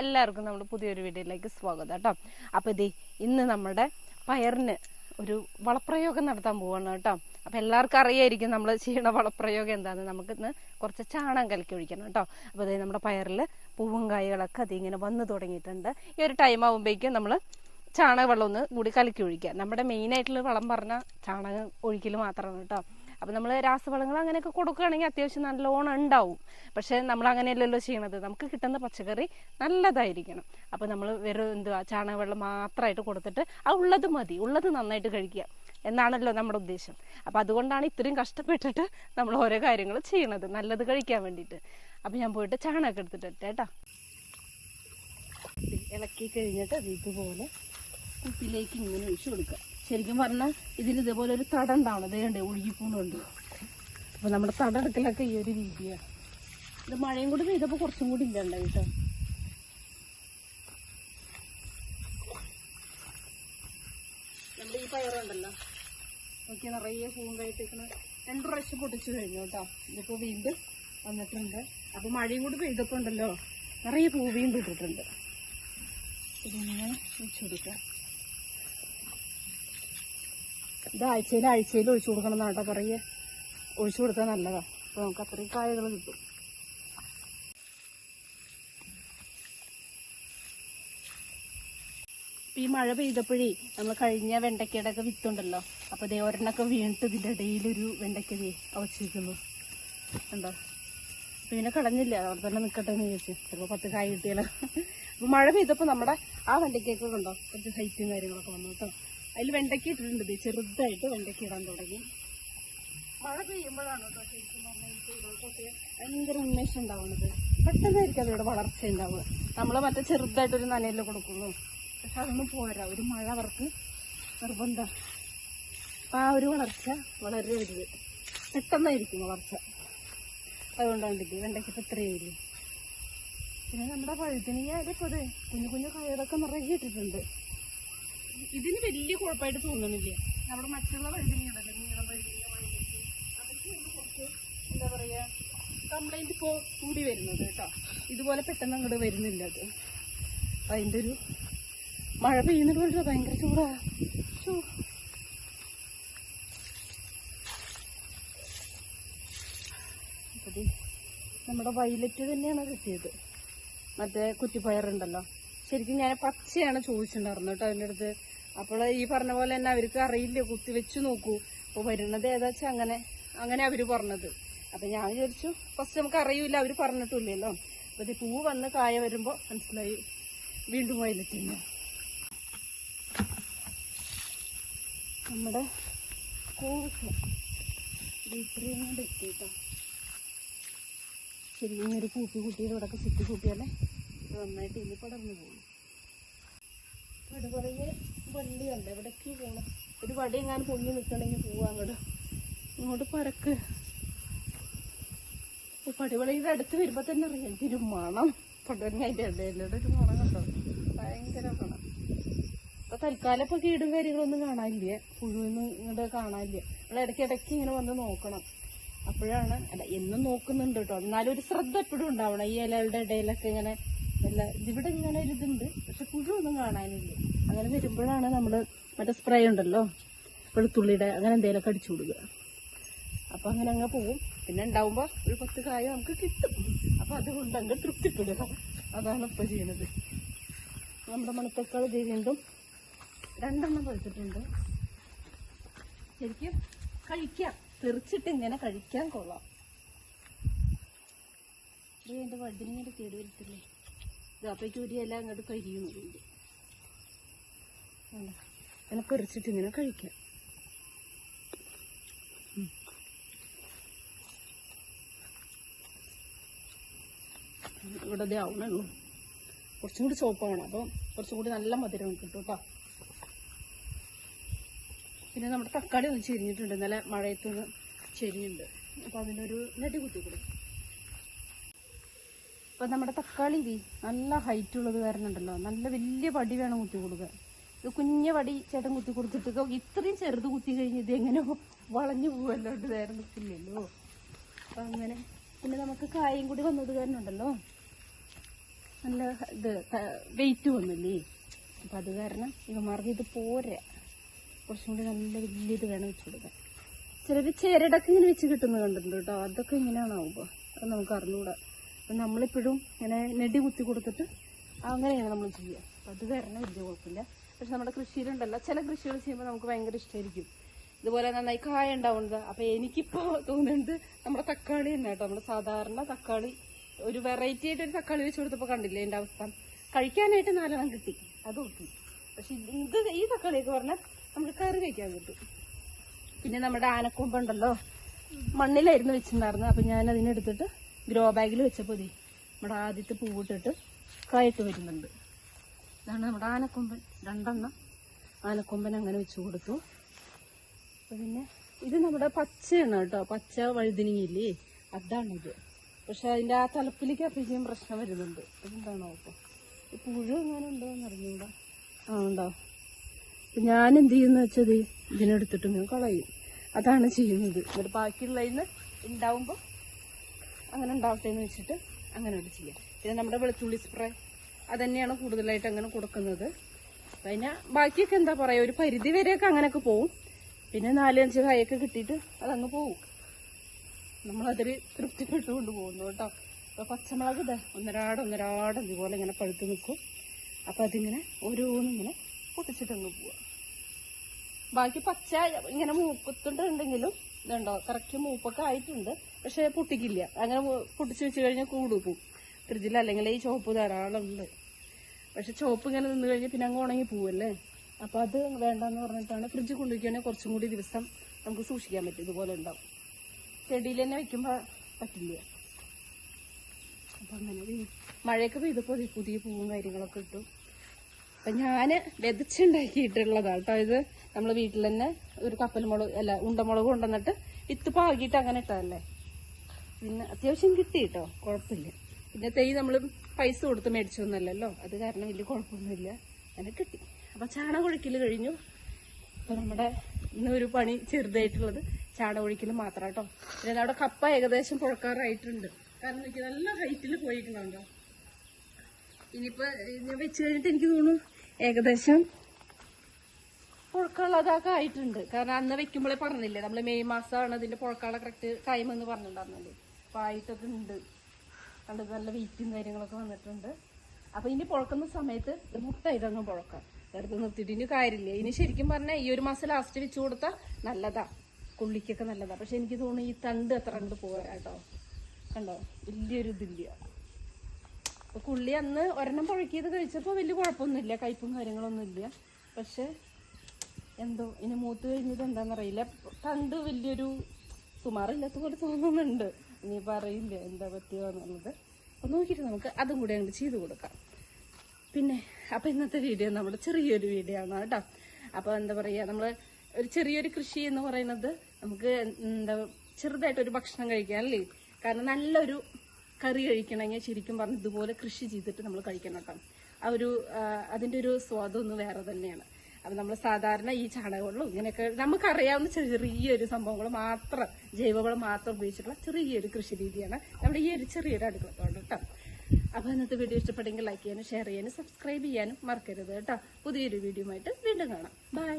എല്ലാവർക്കും നമ്മുടെ പുതിയൊരു വീഡിയോയിലേക്ക് സ്വാഗതം കേട്ടോ. അപ്പോൾ ഇതേ ഇന്ന് നമ്മുടെ പയറിന് ഒരു വളപ്രയോഗം നടത്താൻ പോവാണ് കേട്ടോ. അപ്പം എല്ലാവർക്കും അറിയായിരിക്കും നമ്മൾ ചെയ്യണ വളപ്രയോഗം എന്താണെന്ന് നമുക്കിന്ന് കുറച്ച് ചാണകം കലക്കി ഒഴിക്കണം കേട്ടോ. അപ്പോൾ ഇതേ നമ്മുടെ പയറിൽ പൂവും കായകളൊക്കെ അതിങ്ങനെ വന്നു തുടങ്ങിയിട്ടുണ്ട്. ഈ ഒരു ടൈം ആകുമ്പോഴേക്കും നമ്മൾ ചാണക വെള്ളം ഒന്ന് കൂടി കലക്കി ഒഴിക്കുക. നമ്മുടെ മെയിനായിട്ടുള്ള വളം പറഞ്ഞാൽ ചാണകം ഒഴിക്കൽ മാത്രമാണ് കേട്ടോ. അപ്പം നമ്മൾ രാസവളങ്ങൾ അങ്ങനെയൊക്കെ കൊടുക്കുകയാണെങ്കിൽ അത്യാവശ്യം നല്ലോണം ഉണ്ടാവും. പക്ഷേ നമ്മൾ അങ്ങനെയല്ലല്ലോ ചെയ്യണത്. നമുക്ക് കിട്ടുന്ന പച്ചക്കറി നല്ലതായിരിക്കണം. അപ്പം നമ്മൾ വെറും എന്തുവാ ചാണകവെള്ളം മാത്രമായിട്ട് കൊടുത്തിട്ട് ആ ഉള്ളത് മതി. ഉള്ളത് നന്നായിട്ട് കഴിക്കുക. എന്നാണല്ലോ നമ്മുടെ ഉദ്ദേശം. അപ്പം അതുകൊണ്ടാണ് ഇത്രയും കഷ്ടപ്പെട്ടിട്ട് നമ്മൾ ഓരോ കാര്യങ്ങൾ ചെയ്യണത്. നല്ലത് കഴിക്കാൻ വേണ്ടിയിട്ട്. അപ്പം ഞാൻ പോയിട്ട് ചാണകം എടുത്തിട്ട് കേട്ടോ. ഇളക്കി കഴിഞ്ഞിട്ട് ഇതുപോലെ കുപ്പിലേക്ക് ഇങ്ങനെ ഒഴിച്ചു കൊടുക്കുക. ശരിക്കും പറഞ്ഞാൽ ഇതിന് ഇതേപോലെ ഒരു തട ഉണ്ടാവണം. ഇതേ ഉണ്ട് ഒഴുകിപ്പോണുണ്ട്. അപ്പൊ നമ്മുടെ തട എടുക്കലൊക്കെ ഈ ഒരു രീതിയാണ്. ഇത് മഴയും കൂടി പെയ്തപ്പോൾ കുറച്ചും കൂടി ഇല്ല കേട്ടോ? നമ്മുടെ ഈ പയറുണ്ടല്ലോ നോക്കി നിറയെ പൂവും കഴിത്തേക്കണ രണ്ടു പ്രാവശ്യം പൊട്ടിച്ചു കഴിഞ്ഞു കേട്ടോ. ഇതിപ്പോ വീണ്ടും വന്നിട്ടുണ്ട്. അപ്പൊ മഴയും കൂടി പെയ്തപ്പോണ്ടല്ലോ നിറയെ പൂ വീണ്ടും ഇതിങ്ങനെ വെച്ചു കൊടുക്കുക ഇത് ആഴ്ചയിൽ ആഴ്ചയിൽ ഒഴിച്ചു കൊടുക്കണം എന്നാട്ടോ പറയുക. ഒഴിച്ചു കൊടുത്താൽ നല്ലതാ. അപ്പോൾ നമുക്ക് അത്രയും കായകൾ കിട്ടും. ഈ മഴ പെയ്തപ്പോഴേ നമ്മൾ കഴിഞ്ഞ വെണ്ടയ്ക്കയുടെ ഒക്കെ വിത്തുണ്ടല്ലോ. അപ്പൊ ദേ ഒരെണ്ണൊക്കെ വീണിട്ട് ഇതിന്റെ ഇടയിലൊരു വെണ്ടയ്ക്ക ദേ അവച്ചിരിക്കുന്നു ഉണ്ടോ പിന്നെ ഇതിനെ കളഞ്ഞില്ല. അവിടെ തന്നെ നിൽക്കട്ടെ എന്ന് ചോദിച്ചു ചിലപ്പോ പത്ത് കായ കിട്ടിയാലോ. അപ്പൊ മഴ പെയ്തപ്പോ നമ്മുടെ ആ വെണ്ടയ്ക്കൊക്കെ ഉണ്ടോ കുറച്ച് ഹൈറ്റും കാര്യങ്ങളൊക്കെ വന്നു കേട്ടോ. അതിൽ വെണ്ടയ്ക്ക ഇട്ടിട്ടുണ്ട് ചെറുതായിട്ട് വെണ്ടയ്ക്ക ഇടാൻ തുടങ്ങി. മഴ പെയ്യുമ്പോഴാണ് കേട്ടോ ശരിക്കും പറഞ്ഞാൽ ഈ ചെടികൾക്കൊക്കെ ഭയങ്കര ഉന്മേഷം ഉണ്ടാവുന്നത്. പെട്ടെന്നായിരിക്കും അതിവിടെ വളർച്ച ഉണ്ടാവുക. നമ്മൾ മറ്റേ ചെറുതായിട്ടൊരു നനയല്ലേ കൊടുക്കുള്ളൂ. പക്ഷെ അതൊന്നും പോരാ. ഒരു മഴ അവർക്ക് നിർബന്ധം. അപ്പൊ ആ ഒരു വളർച്ച വളരെ വലുത്. പെട്ടെന്നായിരിക്കും വളർച്ച. അതുകൊണ്ടാണ് ഇത് വെണ്ടയ്ക്ക് ഇപ്പൊ ഇത്രയേ പിന്നെ നമ്മുടെ പഴുത്തിനിയാലും അതിപ്പോ അതെ കുഞ്ഞു കുഞ്ഞു കയറൊക്കെ നിറയെ ഇട്ടിട്ടുണ്ട്. ഇതിന് വലിയ കുഴപ്പമായിട്ട് തോന്നുന്നില്ല. നമ്മുടെ മറ്റുള്ള വഴി നീളം വഴുതിനിയ വഴുതിനി അതൊക്കെയാണ് കുറച്ച് എന്താ പറയുക കംപ്ലൈന്റ് ഇപ്പോൾ കൂടി വരുന്നത് കേട്ടോ. ഇതുപോലെ പെട്ടെന്ന് അങ്ങോട്ട് വരുന്നില്ല അത്. അതിന്റെ ഒരു മഴ പെയ്യുന്നത് കൊണ്ട് ഭയങ്കര ചൂടാ. നമ്മുടെ വയലറ്റ് തന്നെയാണ് കിട്ടിയത്. മറ്റേ കുറ്റിപ്പയറുണ്ടല്ലോ. ശരിക്കും ഞാൻ പച്ചയാണ് ചോദിച്ചിട്ടുണ്ടായിരുന്നു കേട്ടോ അതിന്റെ അടുത്ത്. അപ്പോൾ ഈ പറഞ്ഞ പോലെ തന്നെ അവർക്ക് അറിയില്ല കുത്തി വെച്ച് നോക്കൂ. അപ്പോൾ വരുന്നത് ഏതാ വെച്ചാൽ അങ്ങനെ അങ്ങനെ അവർ പറഞ്ഞത്. അപ്പം ഞാൻ വിചാരിച്ചു ഫസ്റ്റ് നമുക്ക് അറിയില്ല അവർ പറഞ്ഞിട്ടില്ലല്ലോ. അപ്പോൾ ഇത് പൂ വന്ന് കായ വരുമ്പോൾ മനസ്സിലായി വീണ്ടും വയലറ്റില്ല. നമ്മുടെ കോവക്ക. എത്തി കേട്ടോ ശരിക്കും ഒരു കൂട്ടി കൂട്ടിയത് ഇവിടെ ചുറ്റി കൂട്ടിയാലേ നന്നായിട്ട് ഇനി പടർന്നു പോകും ഇവിടെ കുറേ വള്ളി ഉണ്ട് എവിടേക്ക് പോകണം ഒരു വടി എങ്ങാനും പൊങ്ങി നിൽക്കണമെങ്കിൽ പോവാ അങ്ങോട്ട് ഇങ്ങോട്ട് പരക്ക്. പടിവളിയുടെ അടുത്ത് വരുമ്പോ തന്നെ അറിയാം. ഇതൊരു മണം. പടുവന്നെ അതിന്റെ ഇടയിലൂടെ ഒരു മണം കണ്ടോ? ഭയങ്കര മണം. ഇപ്പൊ തൽക്കാലം ഇപ്പൊ കീടും കാര്യങ്ങളൊന്നും കാണാനില്ല? പുഴുവൊന്നും ഇങ്ങോട്ട് കാണാനില്ല? നമ്മൾ ഇടയ്ക്ക് ഇടയ്ക്ക് ഇങ്ങനെ വന്ന് നോക്കണം. അപ്പോഴാണ് അല്ല എന്നും നോക്കുന്നുണ്ട് കേട്ടോ. എന്നാലും ഒരു ശ്രദ്ധ എപ്പോഴും ഉണ്ടാവണം. ഈ ഇലകളുടെ ഇടയിലൊക്കെ ഇങ്ങനെ വല്ല ഇവിടെ ഇങ്ങനെ ഇതുണ്ട്. പക്ഷെ പുഴുവൊന്നും കാണാനില്ല. അങ്ങനെ വരുമ്പോഴാണ് നമ്മൾ മറ്റേ സ്പ്രേ ഉണ്ടല്ലോ വെളുത്തുള്ളിയുടെ അങ്ങനെ എന്തെങ്കിലുമൊക്കെ അടിച്ചു കൊടുക്കുക. അപ്പൊ അങ്ങനെ അങ്ങ് പോവും. പിന്നെ ഉണ്ടാവുമ്പോ ഒരു പത്ത് കായ നമുക്ക് കിട്ടും. അപ്പൊ അതുകൊണ്ട് അങ്ങ് തൃപ്തിപ്പെടുക. അതാണ് ഇപ്പൊ ചെയ്യുന്നത്. നമ്മുടെ മണത്തക്കാൾ ഇത് വീണ്ടും രണ്ടെണ്ണം പഴുത്തിട്ടുണ്ട്. ശരിക്കും കഴിക്കാം. തെറിച്ചിട്ട് ഇങ്ങനെ കഴിക്കാൻ കൊള്ളാം. ഇത് എന്റെ വടിനിങ്ങനെ കേട് വരുത്തില്ലേ ഇത് അപ്പയ്ക്ക് ഒരു ഇല അങ്ങോട്ട് കരിയുന്നുണ്ട് ഇങ്ങനെ പെറിച്ചിട്ട് ഇങ്ങനെ കഴിക്കാം. ഇവിടെ ആവണുള്ളൂ കുറച്ചും കൂടി ചോപ്പാവണം അപ്പം കുറച്ചും കൂടി നല്ല മധുരം കിട്ടും കേട്ടോ. പിന്നെ നമ്മുടെ തക്കാളി ഒന്ന് ചെരിഞ്ഞിട്ടുണ്ട്. ഇന്നലെ മഴയത്തൊന്ന് ചെരിഞ്ഞുണ്ട് അപ്പൊ അതിനൊരു നെടി കുത്തി കൊടുക്കും. അപ്പൊ നമ്മുടെ തക്കാളി ഇതി നല്ല ഹൈറ്റ് ഉള്ളത് വരുന്നുണ്ടല്ലോ നല്ല വലിയ പടി വേണം കുത്തി കൊടുക്കാൻ. ഇത് കുഞ്ഞ വടി ചേട്ടൻ കുത്തി കൊടുത്തിട്ട് ഇത്രയും ചെറുത് കുത്തി കഴിഞ്ഞ് ഇത് എങ്ങനെ വളഞ്ഞു പോവല്ലോണ്ട് വേറെ നിൽക്കില്ലല്ലോ. അപ്പൊ അങ്ങനെ പിന്നെ നമുക്ക് കായും കൂടി വന്നത് കാരണമുണ്ടല്ലോ നല്ല ഇത് വെയിറ്റ് വന്നില്ലേ? അപ്പം അത് കാരണം ഇവന്മാർക്ക് ഇത് പോരാ. കുറച്ചും കൂടി നല്ല വലിയ ഇത് വേണം വെച്ച് കൊടുക്കാൻ. ചിലർ ചിരടൊക്കെ ഇങ്ങനെ വെച്ച് കിട്ടുന്നത് കണ്ടിട്ടുണ്ട് കേട്ടോ. അതൊക്കെ ഇങ്ങനെയാണാവുമ്പോൾ അത് നമുക്ക് അറിഞ്ഞുകൂടാ നമ്മളിപ്പോഴും ഇങ്ങനെ നെടി കുത്തി കൊടുത്തിട്ട് അങ്ങനെയാണ് നമ്മൾ ചെയ്യുക. അപ്പം അത് വരണം വലിയ കുഴപ്പമില്ല. പക്ഷെ നമ്മുടെ കൃഷിയിലുണ്ടല്ലോ ചില കൃഷികൾ ചെയ്യുമ്പോൾ നമുക്ക് ഭയങ്കര ഇഷ്ടമായിരിക്കും ഇതുപോലെ നന്നായി കായ ഉണ്ടാവുന്നത്. അപ്പം എനിക്കിപ്പോൾ തോന്നുന്നുണ്ട് നമ്മുടെ തക്കാളി തന്നെ കേട്ടോ. നമ്മുടെ സാധാരണ തക്കാളി ഒരു വെറൈറ്റി ആയിട്ട് ഒരു തക്കാളി വെച്ച് കൊടുത്തപ്പോൾ കണ്ടില്ലേ എന്റെ അവസ്ഥ? കഴിക്കാനായിട്ട് നാലെണ്ണം കിട്ടി. അത് ഓക്കെ. പക്ഷെ ഇത് ഈ തക്കാളിയൊക്കെ പറഞ്ഞാൽ നമ്മൾ കറി വയ്ക്കാൻ കിട്ടും. പിന്നെ നമ്മുടെ ആനക്കൊമ്പുണ്ടല്ലോ. മണ്ണിലായിരുന്നു വെച്ചിട്ടുണ്ടായിരുന്നത്. അപ്പം ഞാൻ അതിനെടുത്തിട്ട് ഗ്രോ ബാഗിൽ വെച്ചപ്പോൾ മതി നമ്മുടെ ആദ്യത്തെ പൂവിട്ടിട്ട് കായിട്ട് വരുന്നുണ്ട്. ഇതാണ് നമ്മുടെ ആനക്കൊമ്പൻ. രണ്ടെണ്ണം ആനക്കൊമ്പൻ അങ്ങനെ വെച്ച് കൊടുത്തു. പിന്നെ ഇത് നമ്മുടെ പച്ചയാണ് കേട്ടോ. പച്ച വഴുതിനിങ്ങില്ലേ അതാണിത്. പക്ഷെ അതിന്റെ ആ തലപ്പിലേക്ക് അപ്പോഴേക്കും പ്രശ്നം വരുന്നുണ്ട്. അതെന്താണോ അപ്പോൾ? ഈ പുഴു എങ്ങനെ ഉണ്ടോ എന്ന് അറിഞ്ഞൂടാ. ആ ഉണ്ടോ? ഞാൻ എന്ത് ചെയ്യുന്ന വെച്ചത് ഇതിനെടുത്തിട്ട് ഞാൻ കളയും. അതാണ് ചെയ്യുന്നത്. എന്നിട്ട് ബാക്കിയുള്ളതിന് ഉണ്ടാവുമ്പോൾ അങ്ങനെ ഉണ്ടാവട്ടെ എന്ന് വെച്ചിട്ട് അങ്ങനെ ഒരു ചെയ്യാം. പിന്നെ നമ്മുടെ വെളുത്തുള്ളി സ്പ്രേ അതന്നെയാണ് കൂടുതലായിട്ട് അങ്ങനെ കൊടുക്കുന്നത്. പിന്നെ ബാക്കിയൊക്കെ എന്താ പറയുക ഒരു പരിധി വരെയൊക്കെ അങ്ങനെയൊക്കെ പോവും. പിന്നെ നാലഞ്ച് കായൊക്കെ കിട്ടിയിട്ട് അതങ്ങ് പോവും. നമ്മളതൊരു തൃപ്തിപ്പെട്ടുകൊണ്ട് പോകുന്നു കേട്ടോ. അപ്പോൾ പച്ചമുളക് ഇതാ ഒന്നരാട് ഒന്നരാട് ഇതുപോലെ ഇങ്ങനെ പഴുത്ത് നിൽക്കും. അപ്പൊ അതിങ്ങനെ ഓരോന്നിങ്ങനെ പൊട്ടിച്ചിട്ടങ്ങ് പോവുക ബാക്കി പച്ച ഇങ്ങനെ മൂക്കത്തുണ്ടെങ്കിലും ഇതുണ്ടോ കറക്റ്റ് മൂപ്പൊക്കെ ആയിട്ടുണ്ട്. പക്ഷെ പൊട്ടിക്കില്ല. അങ്ങനെ പൊട്ടിച്ചു വെച്ച് കഴിഞ്ഞാൽ കൂടുപ്പും ഫ്രിഡ്ജിൽ അല്ലെങ്കിൽ ഈ ചോപ്പ് ധാരാളം ഉണ്ട് പക്ഷെ ചോപ്പ് ഇങ്ങനെ നിന്ന് കഴിഞ്ഞാൽ പിന്നെ അങ്ങ് ഉണങ്ങി പോവല്ലേ? അപ്പൊ അത് വേണ്ടെന്ന് പറഞ്ഞിട്ടാണ് ഫ്രിഡ്ജ് കൊണ്ടുവയ്ക്കുകയാണെങ്കിൽ കുറച്ചും കൂടി ദിവസം നമുക്ക് സൂക്ഷിക്കാൻ പറ്റും. ഇതുപോലെ ഉണ്ടാവും. ചെടിയിൽ തന്നെ വെക്കുമ്പോൾ പറ്റില്ല. അപ്പൊ അങ്ങനെ മഴയൊക്കെ പെയ്തപ്പോൾ പുതിയ പൂവും കാര്യങ്ങളൊക്കെ കിട്ടും അപ്പൊ ഞാൻ വെതച്ചുണ്ടാക്കിയിട്ടുള്ളതാണ് കേട്ടോ ഇത്. നമ്മൾ വീട്ടിൽ തന്നെ ഒരു കപ്പൽ മുളക് അല്ല ഉണ്ടമുളക് കൊണ്ടുവന്നിട്ട് വിത്ത് പാകിയിട്ട് അങ്ങനെ ഇട്ടതല്ലേ? പിന്നെ അത്യാവശ്യം കിട്ടി കേട്ടോ കുഴപ്പമില്ല. പിന്നെ തൈ നമ്മൾ പൈസ കൊടുത്ത് മേടിച്ചൊന്നല്ലല്ലോ അത് കാരണം വലിയ കുഴപ്പമൊന്നുമില്ല. അങ്ങനെ കിട്ടി. അപ്പൊ ചാണകം ഒഴിക്കൽ കഴിഞ്ഞു. അപ്പൊ നമ്മുടെ ഇന്നൊരു പണി ചെറുതായിട്ടുള്ളത് ചാണകം ഒഴിക്കൽ മാത്രം കേട്ടോ പിന്നെ അവിടെ കപ്പ ഏകദേശം പുഴക്കാറായിട്ടുണ്ട്. കാരണം എനിക്ക് നല്ല ഹൈറ്റിൽ പോയിട്ടുണ്ടോ ഇനിയിപ്പോൾ ഞാൻ വെച്ച് കഴിഞ്ഞിട്ട് എനിക്ക് തോന്നുന്നു ഏകദേശം പുഴക്കുള്ളതൊക്കെ ആയിട്ടുണ്ട്. കാരണം അന്ന് വെക്കുമ്പോഴേ പറഞ്ഞില്ലേ നമ്മൾ മെയ് മാസമാണ് അതിന്റെ പുഴക്കാളെ കറക്റ്റ് ടൈം എന്ന് പറഞ്ഞിട്ടുണ്ടായിരുന്നല്ലേ. അപ്പൊ ആയിട്ടൊക്കെ ഉണ്ട് കണ്ട് നല്ല വെയിറ്റും കാര്യങ്ങളൊക്കെ വന്നിട്ടുണ്ട്. അപ്പൊ ഇനി പുഴക്കുന്ന സമയത്ത് മുട്ട ഇതങ്ങ് പുഴക്കാം വെറുതെ നിർത്തിയിട്ട് ഇനി കാര്യമില്ല. ഇനി ശരിക്കും പറഞ്ഞാൽ ഈ ഒരു മാസം ലാസ്റ്റ് വെച്ച് കൊടുത്താൽ നല്ലതാ. കുള്ളിക്കൊക്കെ നല്ലതാ. പക്ഷെ എനിക്ക് തോന്നുന്നു ഈ തണ്ട് അത്ര കണ്ട് പോരാ കേട്ടോ. കണ്ടോ? വലിയൊരു ഇതില്ല. കുള്ളി അന്ന് ഒരെണ്ണം പുഴക്കിയത് കഴിച്ചപ്പോൾ വലിയ കുഴപ്പമൊന്നുമില്ല. കയ്പും കാര്യങ്ങളൊന്നും ഇല്ല. പക്ഷെ എന്തോ ഇനി മൂത്ത് കഴിഞ്ഞത് എന്താണെന്നറിയില്ല. തണ്ട് വലിയൊരു സുമാറില്ലാത്ത പോലെ തോന്നുന്നുണ്ട്. ഇനി പറയില്ല എന്താ പറ്റുക എന്നുള്ളത്. നോക്കിയിട്ട് നമുക്ക് അതും കൂടി അങ്ങോട്ട് ചെയ്ത് കൊടുക്കാം. പിന്നെ അപ്പൊ ഇന്നത്തെ വീഡിയോ നമ്മുടെ ചെറിയൊരു വീഡിയോ ആണ് കേട്ടോ. അപ്പൊ എന്താ പറയാ നമ്മൾ ഒരു ചെറിയൊരു കൃഷി എന്ന് പറയുന്നത് നമുക്ക് എന്താ ചെറുതായിട്ട് ഒരു ഭക്ഷണം കഴിക്കാൻ അല്ലേ? കാരണം നല്ലൊരു കറി കഴിക്കണമെങ്കിൽ ശരിക്കും പറഞ്ഞ് ഇതുപോലെ കൃഷി ചെയ്തിട്ട് നമ്മൾ കഴിക്കണം കേട്ടോ. ആ ഒരു അതിന്റെ ഒരു സ്വാദം ഒന്ന് വേറെ തന്നെയാണ്. അപ്പൊ നമ്മൾ സാധാരണ ഈ ചാണകവെള്ളം ഇങ്ങനെയൊക്കെ നമുക്കറിയാവുന്ന ചെറിയൊരു സംഭവങ്ങൾ മാത്രം ജൈവവളം മാത്രം ഉപയോഗിച്ചിട്ടുള്ള ചെറിയൊരു കൃഷി രീതിയാണ് നമ്മുടെ ഈ ഒരു ചെറിയൊരു അടുക്കളത്തോണ്ട് കേട്ടോ. അപ്പൊ ഇന്നത്തെ വീഡിയോ ഇഷ്ടപ്പെട്ടെങ്കിൽ ലൈക്ക് ചെയ്യാനും ഷെയർ ചെയ്യാനും സബ്സ്ക്രൈബ് ചെയ്യാനും മറക്കരുത് കേട്ടോ. പുതിയൊരു വീഡിയോ ആയിട്ട് വീണ്ടും കാണാം. ബൈ